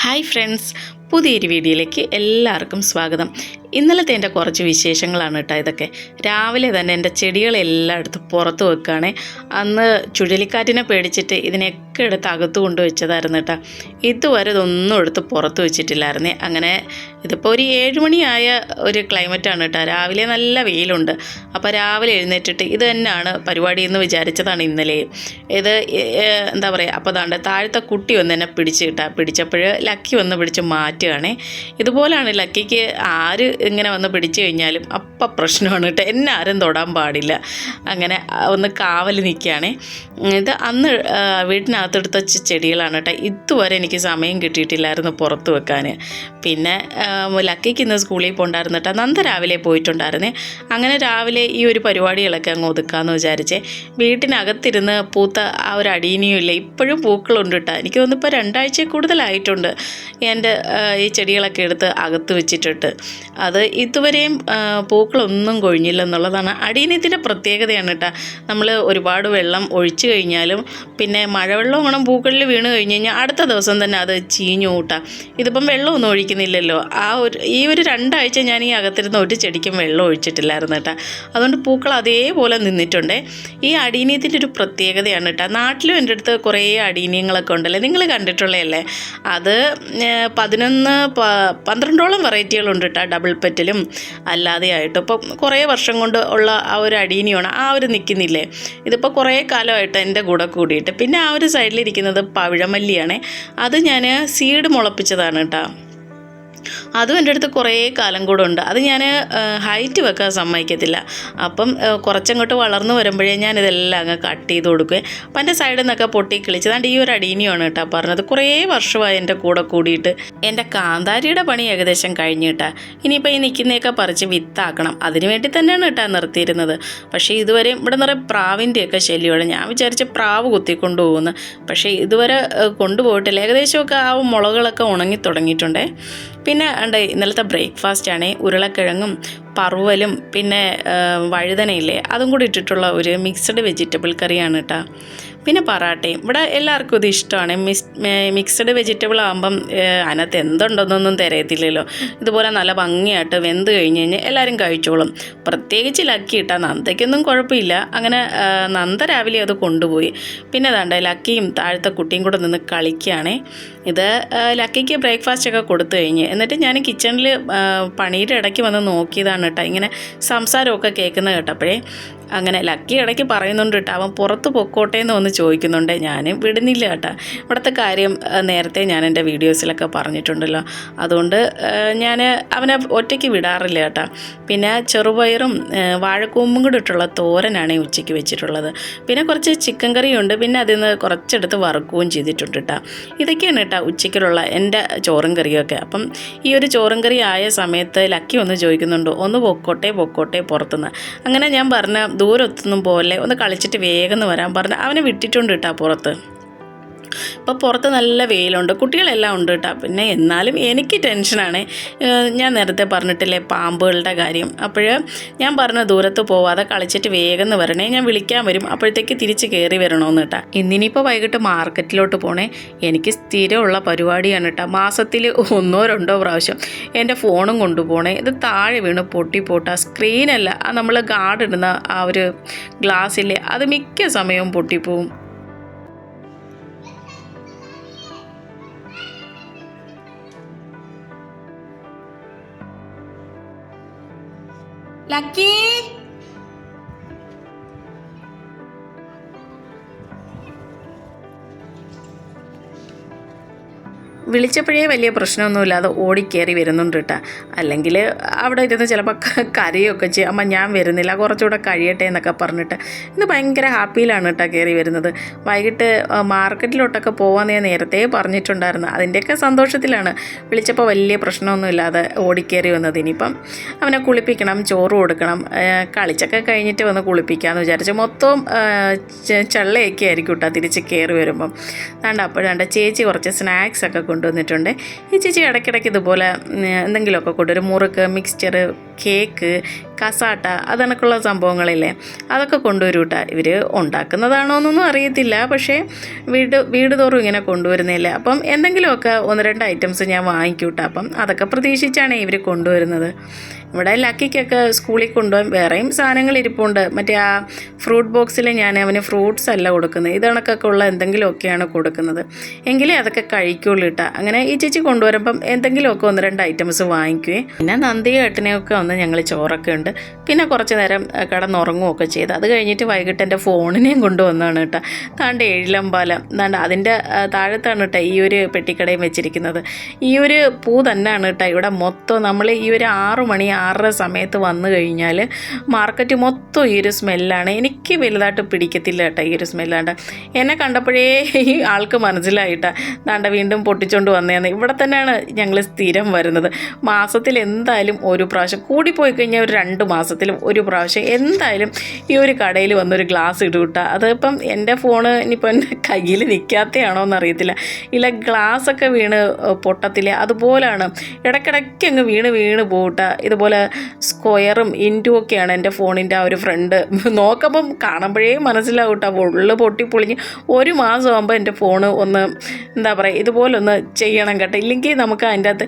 Hi friends പുതിയൊരു വീഡിയോയിലേക്ക് എല്ലാവർക്കും സ്വാഗതം. ഇന്നലത്തെ എന്റെ കുറച്ച് വിശേഷങ്ങളാണ് കേട്ടോ ഇതൊക്കെ. രാവിലെ തന്നെ എന്റെ ചെടികളെല്ലാം എടുത്ത് പുറത്ത് വെക്കുകയാണേ. അന്ന് ചുഴലിക്കാറ്റിനെ പേടിച്ചിട്ട് ഇതിനെയൊക്കെ എടുത്ത് അകത്ത് കൊണ്ട് വെച്ചതായിരുന്നു കേട്ടോ. ഇതുവരെ ഇതൊന്നും എടുത്ത് പുറത്ത് വെച്ചിട്ടില്ലായിരുന്നേ. അങ്ങനെ ഇതിപ്പോൾ ഒരു ഏഴുമണിയായ ഒരു ക്ലൈമറ്റാണ് കേട്ടോ. രാവിലെ നല്ല വെയിലുണ്ട്. അപ്പോൾ രാവിലെ എഴുന്നേറ്റിട്ട് ഇത് തന്നെയാണ് പരിപാടി എന്ന് വിചാരിച്ചതാണ് ഇന്നലെ. ഇത് എന്താ പറയുക അപ്പോൾ അതാണ്ട് താഴത്തെ കുട്ടി ഒന്ന് എന്നെ പിടിച്ച് കിട്ടാ. പിടിച്ചപ്പോൾ ലക്കി വന്ന് പിടിച്ച് മാറ്റുകയാണേ. ഇതുപോലാണ് ലക്കിക്ക് ആര് ഇങ്ങനെ വന്ന് പിടിച്ചു കഴിഞ്ഞാലും അപ്പം പ്രശ്നമാണ് കേട്ടോ. എന്നെ ആരും തൊടാൻ പാടില്ല. അങ്ങനെ ഒന്ന് കാവൽ നിൽക്കുകയാണേ. ഇത് അന്ന് ആ, വീട്ടിനകത്തെടുത്ത ചെ- ചെടികളാണ് കേട്ടോ. ഇതുവരെ എനിക്ക് സമയം കിട്ടിയിട്ടില്ലായിരുന്നു പുറത്ത് വെക്കാൻ പിന്നെ ലക്കിക്ക് ഇന്ന് സ്കൂളിൽ പോകണ്ടായിരുന്നു കേട്ടോ. നന്ദ രാവിലെ പോയിട്ടുണ്ടായിരുന്നേ. അങ്ങനെ രാവിലെ ഈ ഒരു പരിപാടികളൊക്കെ അങ്ങ് ഒതുക്കാമെന്ന് വിചാരിച്ചേ. വീട്ടിനകത്തിരുന്ന് പൂത്ത ആ ഒരു അടീനിയും ഇല്ല. ഇപ്പോഴും പൂക്കളുണ്ട് കേട്ടോ. എനിക്ക് തോന്നുന്നു ഇപ്പോൾ രണ്ടാഴ്ച കൂടുതലായിട്ടുണ്ട് എന്റെ ഈ ചെടികളൊക്കെ എടുത്ത് അകത്ത് വെച്ചിട്ടിട്ട്. അത് ഇതുവരെയും പൂക്കളൊന്നും കൊഴിഞ്ഞില്ല എന്നുള്ളതാണ്. പ്രത്യേകതയാണ് കേട്ടോ. നമ്മൾ ഒരുപാട് വെള്ളം ഒഴിച്ചു കഴിഞ്ഞാലും പിന്നെ മഴവെള്ളം വേണം പൂക്കളിൽ വീണ് കഴിഞ്ഞ് കഴിഞ്ഞാൽ അടുത്ത ദിവസം തന്നെ അത് ചീഞ്ഞു കൂട്ടാം. ഇതിപ്പം വെള്ളമൊന്നും ഒഴിക്കുന്നില്ലല്ലോ. ആ ഒരു ഈ ഒരു രണ്ടാഴ്ച ഞാൻ ഈ അകത്തിരുന്ന് ഒരു ചെടിക്കും വെള്ളം ഒഴിച്ചിട്ടില്ലായിരുന്നു കേട്ടോ. അതുകൊണ്ട് പൂക്കൾ അതേപോലെ നിന്നിട്ടുണ്ട്. ഈ അടീനീയത്തിന്റെ ഒരു പ്രത്യേകതയാണ് കേട്ടോ. നാട്ടിലും എന്റെ അടുത്ത് കുറേ അടീനീയങ്ങളൊക്കെ ഉണ്ടല്ലേ? നിങ്ങൾ കണ്ടിട്ടുള്ളതല്ലേ? അത് പതിനൊന്ന് പന്ത്രണ്ടോളം വെറൈറ്റികളുണ്ട് കേട്ടോ ഡബിൾ പെറ്റലും. അല്ലാതെ ആയിട്ട് ഇപ്പം കുറേ വർഷം കൊണ്ട് ഉള്ള ആ ഒരു അടീനിയാണ് ആ ഒരു നിൽക്കുന്നില്ലേ? ഇതിപ്പോൾ കുറേ കാലമായിട്ട് എന്റെ കൂടെ കൂടിയിട്ട്. പിന്നെ ആ ഒരു സൈഡിലിരിക്കുന്നത് പവിഴമല്ലിയാണ്. അത് ഞാൻ സീഡ് മുളപ്പിച്ചതാണ് കേട്ടോ. അതും എന്റെ അടുത്ത് കുറേ കാലം കൂടെ ഉണ്ട്. അത് ഞാൻ ഹൈറ്റ് വെക്കാൻ സമ്മതിക്കത്തില്ല. അപ്പം കുറച്ചങ്ങോട്ട് വളർന്നു വരുമ്പോഴേ ഞാൻ ഇതെല്ലാം അങ്ങ് കട്ട് ചെയ്ത് കൊടുക്കുകയും അപ്പം എന്റെ സൈഡിൽ നിന്നൊക്കെ പൊട്ടി കിളിച്ചതാണ്ട് ഈ ഒരു അടീനിയാണ് കേട്ടോ പറഞ്ഞത്. കുറേ വർഷമായി എന്റെ കൂടെ കൂടിയിട്ട്. എന്റെ കാന്താരിയുടെ പണി ഏകദേശം കഴിഞ്ഞു കേട്ടാ. ഇനിയിപ്പോൾ ഈ നിൽക്കുന്നതൊക്കെ പറിച്ച് വിത്താക്കണം. അതിനു വേണ്ടി തന്നെയാണ് കേട്ടാ നിർത്തിയിരുന്നത്. പക്ഷേ ഇതുവരെ ഇവിടെ നിറയെ പ്രാവിന്റെയൊക്കെ ശല്യമാണ്. ഞാൻ വിചാരിച്ച പ്രാവ് കുത്തിക്കൊണ്ടു പോകുന്നു. പക്ഷേ ഇതുവരെ കൊണ്ടുപോയിട്ടില്ല. ഏകദേശമൊക്കെ ആ മുളകളൊക്കെ ഉണങ്ങി തുടങ്ങിയിട്ടുണ്ടേ. പിന്നെ ഉണ്ട് ഇന്നലത്തെ ബ്രേക്ക്ഫാസ്റ്റ് ആണ് ഉരുളക്കിഴങ്ങും പറുവലും പിന്നെ വഴുതനയില്ലേ അതും കൂടി ഇട്ടിട്ടുള്ള ഒരു മിക്സഡ് വെജിറ്റബിൾ കറിയാണ് കേട്ടോ പിന്നെ പറാട്ടയും ഇവിടെ എല്ലാവർക്കും ഇത് ഇഷ്ടമാണ്. മിസ് മിക്സഡ് വെജിറ്റബിൾ ആകുമ്പം അതിനകത്ത് എന്തുണ്ടെന്നൊന്നും തിരയത്തില്ലല്ലോ. ഇതുപോലെ നല്ല ഭംഗിയായിട്ട് വെന്ത് കഴിഞ്ഞ് കഴിഞ്ഞാൽ എല്ലാവരും കഴിച്ചോളും. പ്രത്യേകിച്ച് ലക്കി ഇട്ടാൽ നന്ദയ്ക്കൊന്നും കുഴപ്പമില്ല. അങ്ങനെ നന്ദ രാവിലെ അത് കൊണ്ടുപോയി. പിന്നെ അതാണ്ട് ലക്കിയും താഴത്തെ കുട്ടിയും കൂടെ നിന്ന് കളിക്കുകയാണേ. ഇത് ലക്കിക്ക് ബ്രേക്ക്ഫാസ്റ്റ് ഒക്കെ കൊടുത്തു കഴിഞ്ഞ്. എന്നിട്ട് ഞാൻ കിച്ചണിൽ പണിയുടെ ഇടയ്ക്ക് വന്ന് നോക്കിയതാണ് കേട്ടോ. ഇങ്ങനെ സംസാരമൊക്കെ കേൾക്കുന്നത് കേട്ടപ്പോഴേ അങ്ങനെ ലക്കി ഇടയ്ക്ക് പറയുന്നുണ്ട് കേട്ടോ. അവൻ പുറത്ത് പൊക്കോട്ടെ എന്ന് വന്ന് ചോദിക്കുന്നുണ്ട് ഞാൻ വിടുന്നില്ല കേട്ടോ. ഇവിടുത്തെ കാര്യം നേരത്തെ ഞാൻ എന്റെ വീഡിയോസിലൊക്കെ പറഞ്ഞിട്ടുണ്ടല്ലോ. അതുകൊണ്ട് ഞാൻ അവനെ ഒറ്റയ്ക്ക് വിടാറില്ല കേട്ടോ. പിന്നെ ചെറുപയറും വാഴക്കൂമ്പും കൂടി ഇട്ടുള്ള തോരനാണ് ഈ ഉച്ചയ്ക്ക് വെച്ചിട്ടുള്ളത്. പിന്നെ കുറച്ച് ചിക്കൻ കറിയുണ്ട്. പിന്നെ അതിൽ നിന്ന് കുറച്ചെടുത്ത് വറുക്കുകയും ചെയ്തിട്ടുണ്ട് കേട്ടോ. ഇതൊക്കെയാണ് കേട്ടോ ഉച്ചയ്ക്കുള്ള എന്റെ ചോറും കറിയൊക്കെ അപ്പം ഈ ഒരു ചോറും കറി ആയ സമയത്ത് ലക്കി ഒന്ന് ചോദിക്കുന്നുണ്ട് ഒന്ന് പൊക്കോട്ടെ പൊക്കോട്ടെ പുറത്തുനിന്ന്. അങ്ങനെ ഞാൻ പറഞ്ഞ ദൂരത്തൊന്നും പോലെ ഒന്ന് കളിച്ചിട്ട് വേഗം വരാൻ പറഞ്ഞ് അവനെ വിട്ടിട്ടുണ്ട് കേട്ടോ പുറത്ത്. ഇപ്പോൾ പുറത്ത് നല്ല വെയിലുണ്ട്. കുട്ടികളെല്ലാം ഉണ്ട് കേട്ടോ. പിന്നെ എന്നാലും എനിക്ക് ടെൻഷനാണ്. ഞാൻ നേരത്തെ പറഞ്ഞിട്ടില്ലേ പാമ്പുകളുടെ കാര്യം. അപ്പോൾ ഞാൻ പറഞ്ഞ ദൂരത്ത് പോവാതെ കളിച്ചിട്ട് വേഗം വരണേ ഞാൻ വിളിക്കാൻ വരും. അപ്പോഴത്തേക്ക് തിരിച്ച് കയറി വരണമെന്ന് കേട്ടോ. ഇന്നിനിപ്പോൾ വൈകിട്ട് മാർക്കറ്റിലോട്ട് പോണേ. എനിക്ക് സ്ഥിരമുള്ള പരിപാടിയാണ് കേട്ടോ. മാസത്തിൽ ഒന്നോ രണ്ടോ പ്രാവശ്യം എന്റെ ഫോണും കൊണ്ടുപോകണേ ഇത് താഴെ വീണ് പൊട്ടി പോട്ടാ. സ്ക്രീനല്ല. നമ്മൾ ഗാർഡ് ഇടുന്ന ആ ഒരു ഗ്ലാസ്സില്ലേ. അത് മിക്ക സമയവും പൊട്ടിപ്പോവും. ലക്കി വിളിച്ചപ്പോഴേ വലിയ പ്രശ്നമൊന്നുമില്ലാതെ ഓടിക്കേറി വരുന്നുണ്ട് കേട്ടോ. അല്ലെങ്കിൽ അവിടെ ഇരുന്ന് ചിലപ്പോൾ കരയൊക്കെ ചെയ്യും. അമ്മ ഞാൻ വരുന്നില്ല. കുറച്ചുകൂടെ കഴിയട്ടെ എന്നൊക്കെ പറഞ്ഞിട്ട്. ഇന്ന് ഭയങ്കര ഹാപ്പിയിലാണ് കേട്ടോ കയറി വരുന്നത്. വൈകിട്ട് മാർക്കറ്റിലോട്ടൊക്കെ പോകാമെന്ന് ഞാൻ നേരത്തെ പറഞ്ഞിട്ടുണ്ടായിരുന്നു. അതിന്റെയൊക്കെ സന്തോഷത്തിലാണ്. വിളിച്ചപ്പോൾ വലിയ പ്രശ്നമൊന്നുമില്ലാതെ ഓടിക്കേറി വന്നത്. ഇനിയിപ്പം അവനെ കുളിപ്പിക്കണം ചോറ് കൊടുക്കണം കളിച്ചൊക്കെ കഴിഞ്ഞിട്ട് വന്ന് കുളിപ്പിക്കാമെന്ന് വിചാരിച്ചു. മൊത്തം ചെള്ളയൊക്കെ ആയിരിക്കും കേട്ടോ തിരിച്ച് കയറി വരുമ്പം. അതുകൊണ്ട് അപ്പോഴാണ്ട് ചേച്ചി കുറച്ച് സ്നാക്സ് ഒക്കെ കൊണ്ടുവന്നിട്ടുണ്ട്. ഈ ചേച്ചി ഇടയ്ക്കിടയ്ക്ക് ഇതുപോലെ എന്തെങ്കിലുമൊക്കെ കൊണ്ടുവരും മുറുക്ക് മിക്സ്ചർ കേക്ക് കസാട്ട അതണക്കുള്ള സംഭവങ്ങളില്ലേ അതൊക്കെ കൊണ്ടുവരും കേട്ടോ ഇവർ ഉണ്ടാക്കുന്നതാണോ എന്നൊന്നും അറിയത്തില്ല. പക്ഷേ വീട് വീട് തോറും ഇങ്ങനെ കൊണ്ടുവരുന്നില്ല. അപ്പം എന്തെങ്കിലുമൊക്കെ ഒന്ന് രണ്ട് ഐറ്റംസ് ഞാൻ വാങ്ങിക്കൂട്ടാ. അപ്പം അതൊക്കെ പ്രതീക്ഷിച്ചാണ് ഇവർ കൊണ്ടുവരുന്നത്. ഇവിടെ ലക്കിക്കൊക്കെ സ്കൂളിൽ കൊണ്ടുപോകാൻ വേറെയും സാധനങ്ങൾ ഇരിപ്പുണ്ട്. മറ്റേ ആ ഫ്രൂട്ട് ബോക്സിൽ ഞാൻ അവന് ഫ്രൂട്ട്സ് അല്ല കൊടുക്കുന്നത്. ഇതണക്കൊക്കെ ഉള്ള എന്തെങ്കിലുമൊക്കെയാണ് കൊടുക്കുന്നത്. എങ്കിലേ അതൊക്കെ കഴിക്കുള്ളൂ കേട്ടോ. അങ്ങനെ ഈ ചേച്ചി കൊണ്ടുവരുമ്പം എന്തെങ്കിലുമൊക്കെ ഒന്ന് രണ്ട് ഐറ്റംസ് വാങ്ങിക്കുകയും പിന്നെ നന്ദിയും ഏട്ടനെയൊക്കെ ഒന്ന് ഞങ്ങൾ ചോറൊക്കെ ഉണ്ട്. പിന്നെ കുറച്ച് നേരം കിടന്നുറങ്ങുകയൊക്കെ ചെയ്ത്. അത് കഴിഞ്ഞിട്ട് വൈകിട്ട് എന്റെ ഫോണിനെയും കൊണ്ടുവന്നതാണ് കേട്ടോ. താണ്ട് ഏഴിലമ്പാലം. താണ്ട് അതിന്റെ താഴത്താണ് കേട്ടോ ഈ ഒരു പെട്ടിക്കടയും വെച്ചിരിക്കുന്നത്. ഈ ഒരു പൂ തന്നെയാണ് കേട്ടോ ഇവിടെ മൊത്തം നമ്മൾ ഈ ഒരു ആറു മണി ആറര സമയത്ത് വന്നു കഴിഞ്ഞാൽ മാർക്കറ്റ് മൊത്തം ഈ ഒരു സ്മെല്ലാണ് എനിക്ക് വലുതായിട്ട് പിടിക്കത്തില്ല കേട്ടോ ഈ ഒരു സ്മെല്ലാണ്ട് എന്നെ കണ്ടപ്പോഴേ ഈ ആൾക്ക് മനസ്സിലായിട്ട. ദാണ്ട വീണ്ടും പൊട്ടിച്ചോണ്ട് വന്നേന്ന്. ഇവിടെ തന്നെയാണ് ഞങ്ങൾ സ്ഥിരം വരുന്നത്. മാസത്തിൽ എന്തായാലും ഒരു പ്രാവശ്യം കൂടിപ്പോയി കഴിഞ്ഞാൽ ഒരു രണ്ട് മാസത്തിലും ഒരു പ്രാവശ്യം എന്തായാലും ഈ ഒരു കടയിൽ വന്നൊരു ഗ്ലാസ് ഇടും കേട്ടോ അതിപ്പം എന്റെ ഫോണ് ഇനിയിപ്പോൾ എന്റെ കയ്യിൽ നിൽക്കാത്തയാണോ എന്നറിയത്തില്ല. ഇല്ല ഗ്ലാസ് ഒക്കെ വീണ് പൊട്ടത്തില്ല? അതുപോലാണ്. ഇടയ്ക്കിടയ്ക്ക് അങ്ങ് വീണ് വീണ് പോകട്ട ഇതുപോലെ സ്ക്വയറും ഇന്റും ഒക്കെയാണ് എന്റെ ഫോണിന്റെ ആ ഒരു ഫ്രണ്ട്. നോക്കുമ്പം കാണുമ്പോഴേ മനസ്സിലാവും കേട്ടോ ഉള്ളു പൊട്ടി ഒരു മാസമാകുമ്പോൾ എന്റെ ഫോണ് ഒന്ന് എന്താ പറയുക ഇതുപോലൊന്ന് ചെയ്യണം കേട്ടോ. ഇല്ലെങ്കിൽ നമുക്ക് അതിന്റെ അകത്ത്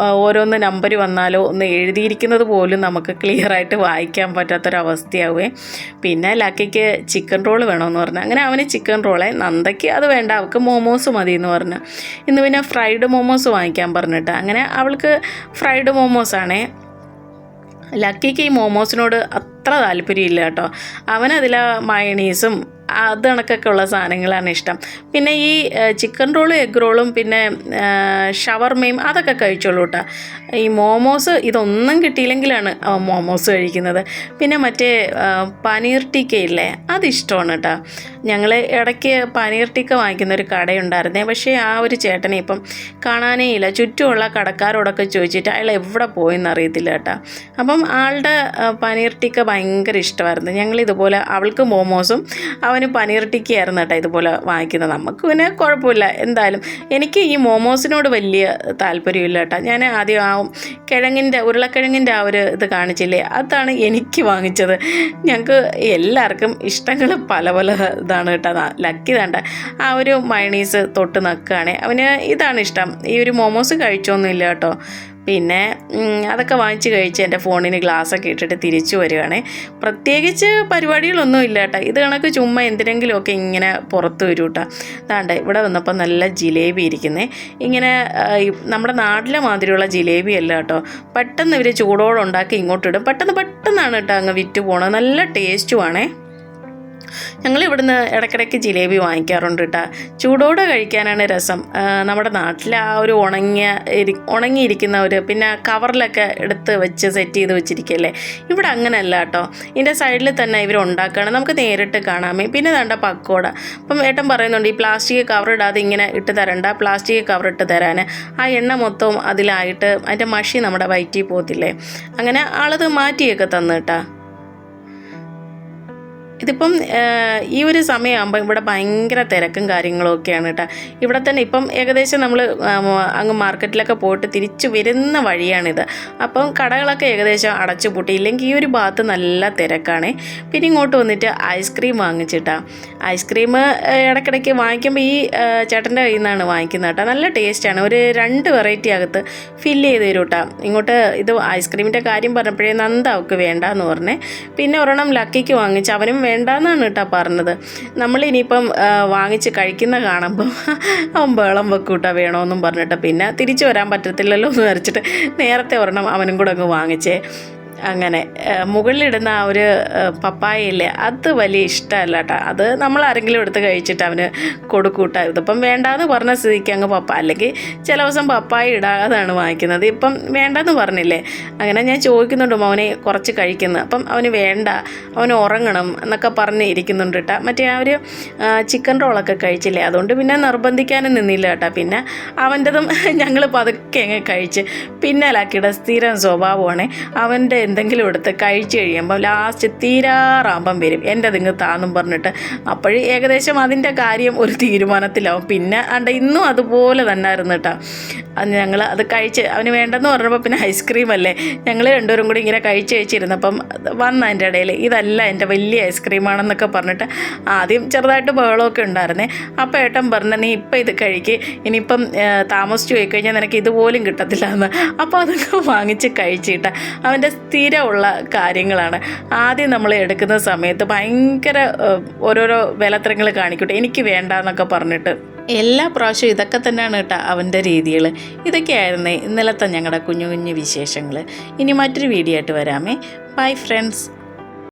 ഓരോന്ന് നമ്പർ വന്നാലോ ഒന്ന് എഴുതിയിരിക്കുന്നത് പോലും നമുക്ക് ക്ലിയറായിട്ട് വായിക്കാൻ പറ്റാത്തൊരവസ്ഥയാവേ. പിന്നെ ലക്കിക്ക് ചിക്കൻ റോൾ വേണമെന്ന് പറഞ്ഞു. അങ്ങനെ അവന് ചിക്കൻ റോളെ നന്ദയ്ക്ക് അത് വേണ്ട അവൾക്ക് മോമോസ് മതി എന്ന് പറഞ്ഞു. ഇന്ന് പിന്നെ ഫ്രൈഡ് മോമോസ് വാങ്ങിക്കാൻ പറഞ്ഞിട്ട്. അങ്ങനെ അവൾക്ക് ഫ്രൈഡ് മോമോസ് ആണേ. ലക്കിക്ക് ഈ മോമോസിനോട് അത്ര താല്പര്യമില്ല കേട്ടോ. അവനതിൽ മയണീസും അത് കണക്കൊക്കെ ഉള്ള സാധനങ്ങളാണ് ഇഷ്ടം. പിന്നെ ഈ ചിക്കൻ റോളും എഗ് റോളും പിന്നെ ഷവർമയും അതൊക്കെ കഴിച്ചോളൂ കേട്ടോ. ഈ മോമോസ് ഇതൊന്നും കിട്ടിയില്ലെങ്കിലാണ് അവൻ മോമോസ് കഴിക്കുന്നത്. പിന്നെ മറ്റേ പനീർ ടിക്ക ഇല്ലേ അതിഷ്ടമാണ് കേട്ടോ. ഞങ്ങൾ ഇടയ്ക്ക് പനീർ ടിക്ക വാങ്ങിക്കുന്ന ഒരു കടയുണ്ടായിരുന്നേ. പക്ഷേ ആ ഒരു ചേട്ടനെ ഇപ്പം കാണാനേ ഇല്ല. ചുറ്റുമുള്ള കടക്കാരോടൊക്കെ ചോദിച്ചിട്ട് അയാൾ എവിടെ പോയെന്ന് അറിയത്തില്ല കേട്ടോ. അപ്പം ആളുടെ പനീർ ടിക്ക ഭയങ്കര ഇഷ്ടമായിരുന്നു. ഞങ്ങൾ ഇതുപോലെ അവൾക്ക് മോമോസും അവന് പനീർ ടിക്കയായിരുന്നു കേട്ടോ ഇതുപോലെ വാങ്ങിക്കുന്നത്. നമുക്ക് പിന്നെ കുഴപ്പമില്ല. എന്തായാലും എനിക്ക് ഈ മോമോസിനോട് വലിയ താല്പര്യമില്ല കേട്ടോ. ഞാൻ ആദ്യം ആ കിഴങ്ങിന്റെ ഉരുളക്കിഴങ്ങിന്റെ ആ ഒരു ഇത് കാണിച്ചില്ലേ? അതാണ് എനിക്ക് വാങ്ങിച്ചത്. ഞങ്ങൾക്ക് എല്ലാവർക്കും ഇഷ്ടങ്ങൾ പല പല ഇതാണ് കേട്ടോ ലക്കി വേണ്ട ആ ഒരു മയണീസ് തൊട്ട് നക്കുകയാണ്. അവന് ഇതാണ് ഇഷ്ടം. ഈ ഒരു മോമോസ് കഴിച്ചൊന്നുമില്ല കേട്ടോ. പിന്നെ അതൊക്കെ വാങ്ങിച്ച് കഴിച്ച് എന്റെ ഫോണിന് ഗ്ലാസ്സൊക്കെ ഇട്ടിട്ട് തിരിച്ചു വരികയാണെ. പ്രത്യേകിച്ച് പരിപാടികളൊന്നും ഇല്ല കേട്ടോ. ഇത് കണക്ക് ചുമ്മാ എന്തിനെങ്കിലുമൊക്കെ ഇങ്ങനെ പുറത്ത് വരും കേട്ടോ. അതാണ്ട് ഇവിടെ വന്നപ്പോൾ നല്ല ജിലേബി ഇരിക്കുന്നേ. ഇങ്ങനെ നമ്മുടെ നാട്ടിലെ മാതിരിയുള്ള ജിലേബി അല്ല കേട്ടോ. പെട്ടെന്ന് ഇവർ ചൂടോടെ ഉണ്ടാക്കി ഇങ്ങോട്ടിടും പെട്ടെന്ന് പെട്ടെന്നാണ് കേട്ടോ അങ്ങ് വിറ്റ് പോണത്. നല്ല ടേസ്റ്റുമാണേ ഞങ്ങൾ ഇവിടുന്ന് ഇടയ്ക്കിടയ്ക്ക് ജിലേബി വാങ്ങിക്കാറുണ്ട് കേട്ടോ ചൂടോടെ കഴിക്കാനാണ് രസം. നമ്മുടെ നാട്ടിലെ ആ ഒരു ഉണങ്ങിയ ഉണങ്ങിയിരിക്കുന്ന ഒരു പിന്നെ കവറിലൊക്കെ എടുത്ത് വെച്ച് സെറ്റ് ചെയ്ത് വെച്ചിരിക്കല്ലേ? ഇവിടെ അങ്ങനെയല്ല കേട്ടോ ഇതിന്റെ സൈഡിൽ തന്നെ ഇവർ ഉണ്ടാക്കുകയാണ് നമുക്ക് നേരിട്ട് കാണാമേ പിന്നെ വേണ്ട പക്കോട. അപ്പം ഏട്ടൻ പറയുന്നുണ്ട് ഈ പ്ലാസ്റ്റിക് കവർ ഇടാതെ ഇങ്ങനെ ഇട്ട് തരണ്ട. പ്ലാസ്റ്റിക് കവർ ഇട്ട് തരാൻ ആ എണ്ണ മൊത്തവും അതിലായിട്ട് അതിന്റെ മഷി നമ്മുടെ വയറ്റിൽ പോകത്തില്ലേ? അങ്ങനെ ആളത് മാറ്റിയൊക്കെ തന്നു കേട്ടാ ഇതിപ്പം ഈ ഒരു സമയമാകുമ്പോൾ ഇവിടെ ഭയങ്കര തിരക്കും കാര്യങ്ങളൊക്കെയാണ് കേട്ടോ ഇവിടെ തന്നെ ഇപ്പം ഏകദേശം നമ്മൾ അങ്ങ് മാർക്കറ്റിലൊക്കെ പോയിട്ട് തിരിച്ചു വരുന്ന വഴിയാണിത്. അപ്പം കടകളൊക്കെ ഏകദേശം അടച്ചു പൂട്ടി. ഇല്ലെങ്കിൽ ഈ ഒരു ഭാഗത്ത് നല്ല തിരക്കാണേ. പിന്നെ ഇങ്ങോട്ട് വന്നിട്ട് ഐസ്ക്രീം വാങ്ങിച്ചിട്ടാ. ഐസ്ക്രീം ഇടയ്ക്കിടയ്ക്ക് വാങ്ങിക്കുമ്പോൾ ഈ ചേട്ടന്റെ കയ്യിൽ നിന്നാണ് വാങ്ങിക്കുന്നത് കേട്ടോ നല്ല ടേസ്റ്റാണ്. ഒരു രണ്ട് വെറൈറ്റി അകത്ത് ഫില്ല് ചെയ്ത് തരും കേട്ടോ ഇങ്ങോട്ട് ഇത് ഐസ്ക്രീമിന്റെ കാര്യം പറഞ്ഞപ്പോഴേ നന്ദ അവൾക്ക് വേണ്ട എന്ന് പറഞ്ഞേ. പിന്നെ ഒരെണ്ണം ലക്കിക്ക് വാങ്ങിച്ച് അവനും വേണ്ടാന്നാണ് കേട്ടോ പറഞ്ഞത്. നമ്മൾ ഇനിയിപ്പം വാങ്ങിച്ച് കഴിക്കുന്ന കാണുമ്പം അവൻ ബേളം വെക്കൂട്ട വേണമെന്നും പറഞ്ഞിട്ട്. പിന്നെ തിരിച്ചു വരാൻ പറ്റത്തില്ലല്ലോ എന്ന് വരച്ചിട്ട് നേരത്തെ ഒരെണ്ണം അവനും കൂടെ അങ്ങ് വാങ്ങിച്ചേ. അങ്ങനെ മുകളിലിടുന്ന ആ ഒരു പപ്പായയില്ലേ അത് വലിയ ഇഷ്ടമല്ല കേട്ടോ അത് നമ്മൾ ആരെങ്കിലും എടുത്ത് കഴിച്ചിട്ട് അവന് കൊടുക്കൂട്ട ഇതിപ്പം വേണ്ടാന്ന് പറഞ്ഞ സ്ഥിതിക്ക് അങ്ങ് പപ്പ അല്ലെങ്കിൽ ചില ദിവസം പപ്പായ ഇടാതാണ് വാങ്ങിക്കുന്നത്. ഇപ്പം വേണ്ടെന്ന് പറഞ്ഞില്ലേ അങ്ങനെ ഞാൻ ചോദിക്കുന്നുണ്ട് അവനെ കുറച്ച് കഴിക്കുന്നു. അപ്പം അവന് വേണ്ട അവൻ ഉറങ്ങണം എന്നൊക്കെ പറഞ്ഞ് ഇരിക്കുന്നുണ്ട് കേട്ടോ മറ്റേ ആ ഒരു ചിക്കൻ റോളൊക്കെ കഴിച്ചില്ലേ അതുകൊണ്ട് പിന്നെ നിർബന്ധിക്കാനും നിന്നില്ല കേട്ടോ പിന്നെ അവന്റെതും ഞങ്ങൾ പതുക്കെ അതൊക്കെ അങ്ങ് കഴിച്ച് പിന്നാലാക്കിയുടെ സ്ഥിരം സ്വഭാവമാണ് അവന്റെ എന്തെങ്കിലും എടുത്ത് കഴിച്ചു കഴിയുമ്പോൾ ലാസ്റ്റ് തീരാറാകുമ്പം വരും. എന്റെ അതിങ്ങ് താന്നും പറഞ്ഞിട്ട് അപ്പോഴും ഏകദേശം അതിന്റെ കാര്യം ഒരു തീരുമാനത്തിലാവും. പിന്നെ അണ്ട ഇന്നും അതുപോലെ തന്നെ ആയിരുന്നു കേട്ടോ ഞങ്ങൾ അത് കഴിച്ച് അവന് വേണ്ടെന്ന് പറഞ്ഞപ്പോൾ പിന്നെ ഐസ്ക്രീം അല്ലേ? ഞങ്ങൾ രണ്ടുപേരും കൂടി ഇങ്ങനെ കഴിച്ച് കഴിച്ചിരുന്നപ്പം വന്ന എന്റെ ഇടയിൽ ഇതല്ല എന്റെ വലിയ ഐസ്ക്രീമാണെന്നൊക്കെ പറഞ്ഞിട്ട് ആദ്യം ചെറുതായിട്ട് ബഹളമൊക്കെ ഉണ്ടായിരുന്നേ. അപ്പോൾ ഏട്ടൻ പറഞ്ഞ നീ ഇപ്പം ഇത് കഴിക്ക്. ഇനിയിപ്പം താമസിച്ച് പോയി കഴിഞ്ഞാൽ നിനക്ക് ഇതുപോലും കിട്ടത്തില്ല എന്ന്. അപ്പോൾ അതൊക്കെ വാങ്ങിച്ച് കഴിച്ചിട്ട് അവന്റെ സ്ഥിരമുള്ള കാര്യങ്ങളാണ്. ആദ്യം നമ്മൾ എടുക്കുന്ന സമയത്ത് ഭയങ്കര ഓരോരോ വിലത്തരങ്ങൾ കാണിക്കട്ടെ എനിക്ക് വേണ്ട എന്നൊക്കെ പറഞ്ഞിട്ട്. എല്ലാ പ്രാവശ്യവും ഇതൊക്കെ തന്നെയാണ് കേട്ടോ അവന്റെ രീതികൾ. ഇതൊക്കെയായിരുന്നേ ഇന്നലത്തെ ഞങ്ങളുടെ കുഞ്ഞു കുഞ്ഞു വിശേഷങ്ങൾ. ഇനി മറ്റൊരു വീഡിയോ ആയിട്ട് വരാമേ. Bye friends